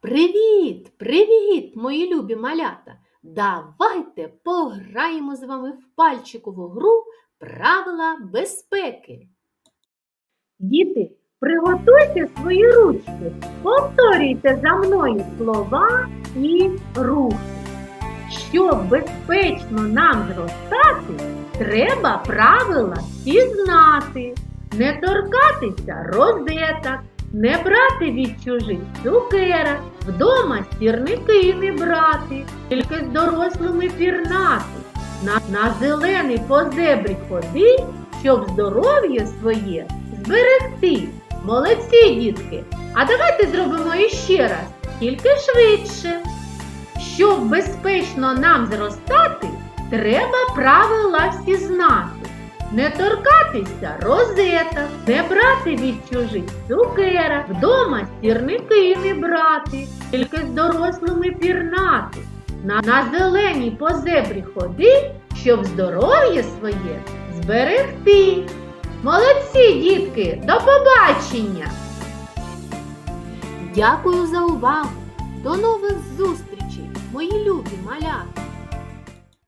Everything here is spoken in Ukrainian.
Привіт, привіт, мої любі малята! Давайте пограємо з вами в пальчикову гру Правила безпеки. Діти, приготуйте свої ручки, повторюйте за мною слова і рухи. Щоб безпечно нам зростати, треба правила всі знати. Не торкатися розеток, не брати від чужих цукерок, вдома сірники не брати, тільки з дорослими пірнати. На, на зелений по зебрі ходи, щоб здоров'я своє зберегти. Молодці, дітки! А давайте зробимо іще раз, тільки швидше. Щоб безпечно нам зростати, треба правила всі знати. Не торкатися розеток, не брати від чужих цукерок, вдома сірники не брати, тільки з дорослими пірнати. На, на зеленій по зебрі ходи, щоб здоров'я своє зберегти. Молодці, дітки, до побачення! Дякую за увагу! До нових зустрічей, малята!